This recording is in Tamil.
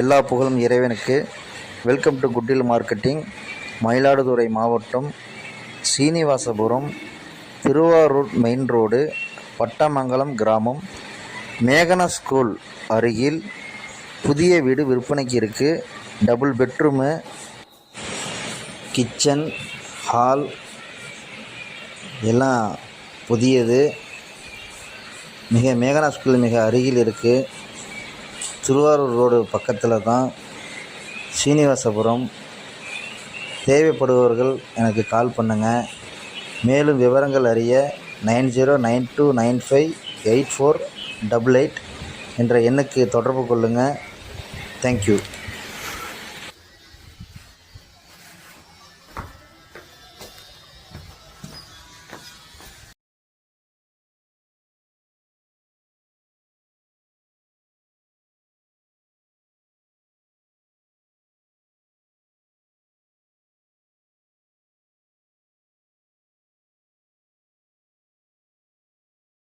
எல்லா புகழும் இறைவனுக்கு. வெல்கம் டு குட்டில் மார்க்கெட்டிங் மயிலாடுதுறை மாவட்டம் சீனிவாசபுரம் திருவாரூர் மெயின் ரோடு பட்டமங்கலம் கிராமம் மேகனா ஸ்கூல் அருகில் புதிய வீடு விற்பனைக்கு இருக்குது டபுள் பெட்ரூமு கிச்சன் ஹால் எல்லாம் புதியது. மிக மேகனா ஸ்கூல் மிக அருகில் இருக்குது திருவாரூர் ரோடு பக்கத்தில் தான் சீனிவாசபுரம் தேவைப்படுபவர்கள் எனக்கு கால் பண்ணுங்கள் மேலும் விவரங்கள் அறிய nine zero nine two nine five eight four double eight என்ற எண்ணுக்கு தொடர்பு கொள்ளுங்கள் தேங்க்யூ.